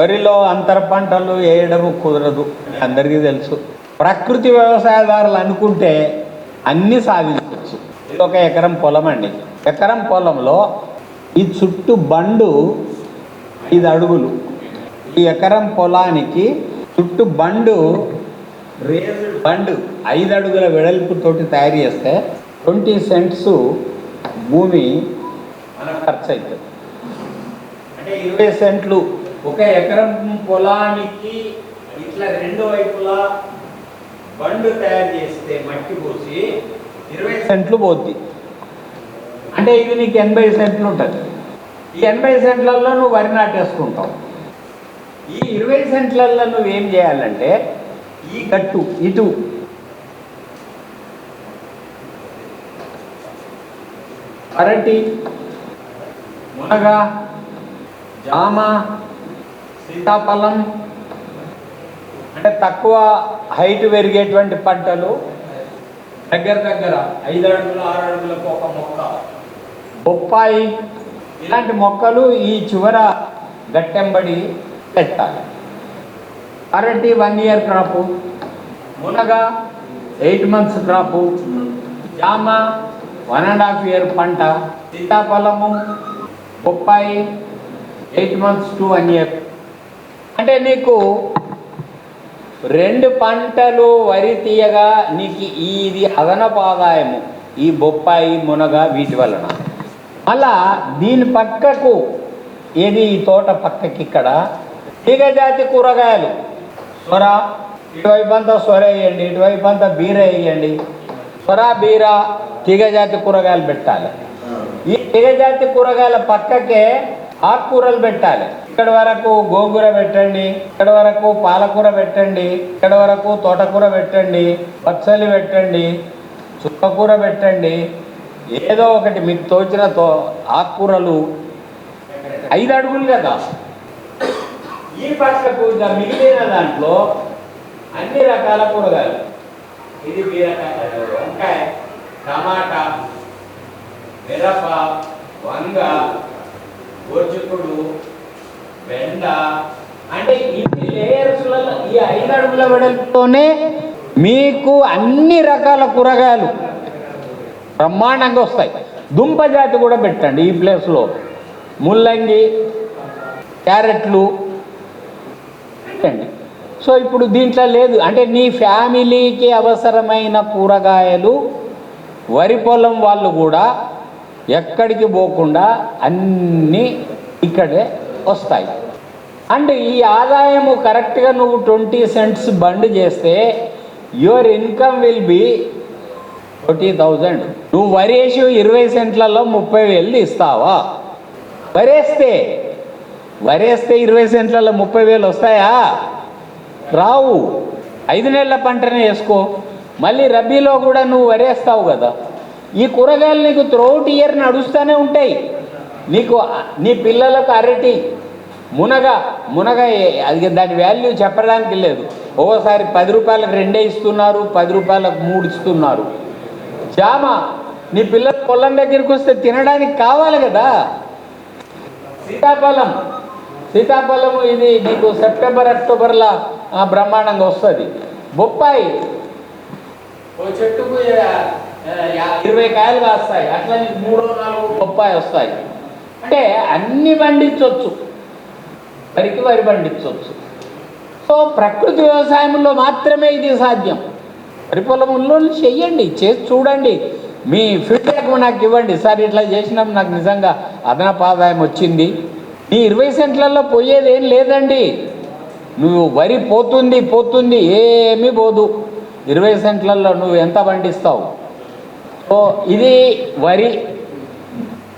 వరిలో అంతర పంటలు వేయడం కుదరదు. అందరికీ తెలుసు. ప్రకృతి వ్యవసాయదారులు అనుకుంటే అన్నీ సాధించవచ్చు. ఇది ఒక ఎకరం పొలం అండి. ఎకరం పొలంలో ఈ చుట్టూ బండు ఐదు అడుగులు. ఈ ఎకరం పొలానికి చుట్టూ బండు బండు ఐదు అడుగుల వెడల్పుతోటి తయారు చేస్తే ట్వంటీ సెంట్స్ భూమి ఖర్చు అవుతుంది. అంటే ఇరవై సెంట్లు ఒక ఎకరం పొలానికి ఇట్లా రెండు వైపులా బండు తయారు చేస్తే మట్టి పోసి ఇరవై సెంట్లు పోద్ది. అంటే ఇది నీకు ఎనభై సెంట్లు ఉంటుంది. ఈ ఎనభై సెంట్లలో నువ్వు వరి నాటేసుకుంటావు. ఈ ఇరవై సెంట్లలో నువ్వేం చేయాలంటే ఈ గట్టు ఇటు. అరటి మునగ జామ సీతాఫలం అంటే తక్కువ హైట్ పెరిగేటువంటి పంటలు దగ్గర దగ్గర ఐదు అడుగులు ఆరు అడుగులకు ఒక మొక్క. బొప్పాయి ఇలాంటి మొక్కలు ఈ చివర గట్టెంబడి పెట్టాలి. అరటి వన్ ఇయర్ క్రాపు మునగ ఎయిట్ మంత్స్ క్రాపు జామ వన్ అండ్ హాఫ్ ఇయర్ పంట సీతాఫలము బొప్పాయి eight months to one year. అంటే నీకు రెండు పంటలు వరి తీయగా నీకు ఇది అదనపు ఆదాయము ఈ బొప్పాయి మునగ వీటి వలన. అలా దీని పక్కకు ఏది ఈ తోట పక్కకి ఇక్కడ? తీగజాతి కూరగాయలు. సొర ఇటువైపు అంతా సొర వేయండి ఇటువైపు అంతా బీర వేయండి. సొర బీర తీగజాతి కూరగాయలు పెట్టాలి. ఈ తీగజాతి కూరగాయల పక్కకే ఆకుకూరలు పెట్టాలి. ఇక్కడ వరకు గోంగూర పెట్టండి ఇక్కడ వరకు పాలకూర పెట్టండి ఇక్కడ వరకు తోటకూర పెట్టండి పచ్చలి పెట్టండి చుక్కకూర పెట్టండి. ఏదో ఒకటి మీకు తోచిన తో ఆకుకూరలు ఐదు అడుగులు కదా. ఈ పక్కకు ఇంకా మిగిలిన దాంట్లో అన్ని రకాల కూరగాయలు. ఇది బీరకాయ వంకాయ టమాటా మిరప వంగ గోర్చుకుడు బెండ అంటే ఇన్ని లేయర్స్లలో ఈ ఐదు అడుగుల వెడల్పుతోనే మీకు అన్ని రకాల కూరగాయలు బ్రహ్మాండంగా వస్తాయి. దుంప జాతి కూడా పెట్టండి ఈ ప్లేస్లో ముల్లంగి క్యారెట్లు. పెట్టండి. సో ఇప్పుడు దీంట్లో లేదు. అంటే నీ ఫ్యామిలీకి అవసరమైన కూరగాయలు వరి పొలం వాళ్ళు కూడా ఎక్కడికి పోకుండా అన్నీ ఇక్కడే వస్తాయి. అండ్ ఈ ఆదాయము కరెక్ట్గా నువ్వు ట్వంటీ సెంట్స్ బండ్ చేస్తే your income will be twenty thousand. నువ్వు వరేసి ఇరవై సెంట్లలో ముప్పై వేలు ఇస్తావా? వరేస్తే వరేస్తే ఇరవై సెంట్లలో ముప్పై వేలు వస్తాయా? రావు. ఐదు నెలల పంటనే వేసుకో. మళ్ళీ రబీలో కూడా నువ్వు వరేస్తావు కదా. ఈ కూరగాయలు నీకు త్రోట్ ఇయర్ నడుస్తూనే ఉంటాయి. నీకు నీ పిల్లలకు అరటి మునగ మునగ ఏ- అది దాని వాల్యూ చెప్పడానికి లేదు. ఓసారి పది రూపాయలకు రెండే ఇస్తున్నారు పది రూపాయలకు మూడు ఇస్తున్నారు. జామ నీ పిల్లల పొలం దగ్గరికి వస్తే తినడానికి కావాలి కదా? సీతాఫలం సీతాఫలం ఇది నీకు సెప్టెంబర్ అక్టోబర్లో బ్రహ్మాండంగా వస్తుంది. బొప్పాయి ఓ చెట్టుకు ఇరవై కాయలు కాస్తాయి. అట్లా నీకు మూడు నాలుగు బొప్పాయి వస్తాయి. అంటే అన్ని పండించవచ్చు వరికి వరి పండించవచ్చు సో ప్రకృతి వ్యవసాయంలో మాత్రమే ఇది సాధ్యం. వరి పొలంలో చెయ్యండి చేసి చూడండి. మీ ఫీడ్బ్యాక్ నాకు ఇవ్వండి. సార్ ఇట్లా చేసినాం నాకు నిజంగా అదనపు ఆదాయం వచ్చింది. నీ ఇరవై సెంట్లలో పోయేది ఏం లేదండి. నువ్వు వరి పోతుంది పోతుంది ఏమీ పోదు. ఇరవై సెంట్లలో నువ్వు ఎంత పండిస్తావు? సో ఇది వరి